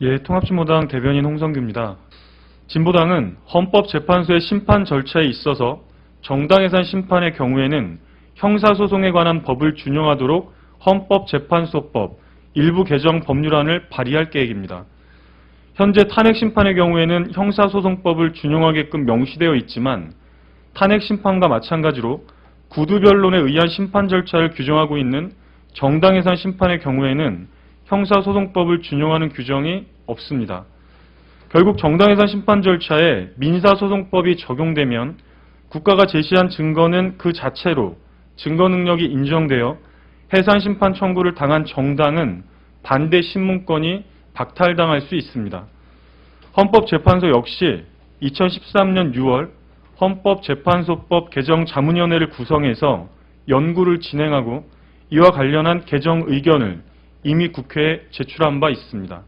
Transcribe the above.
예, 통합진보당 대변인 홍성규입니다. 진보당은 헌법재판소의 심판 절차에 있어서 정당해산 심판의 경우에는 형사소송에 관한 법을 준용하도록 헌법재판소법 일부 개정 법률안을 발의할 계획입니다. 현재 탄핵 심판의 경우에는 형사소송법을 준용하게끔 명시되어 있지만 탄핵 심판과 마찬가지로 구두변론에 의한 심판 절차를 규정하고 있는 정당해산 심판의 경우에는 형사소송법을 준용하는 규정이 없습니다. 결국 정당해산 심판 절차에 민사소송법이 적용되면 국가가 제시한 증거는 그 자체로 증거 능력이 인정되어 해산 심판 청구를 당한 정당은 반대 신문권이 박탈당할 수 있습니다. 헌법재판소 역시 2013년 6월 헌법재판소법 개정 자문위원회를 구성해서 연구를 진행하고 이와 관련한 개정 의견을 이미 국회에 제출한 바 있습니다.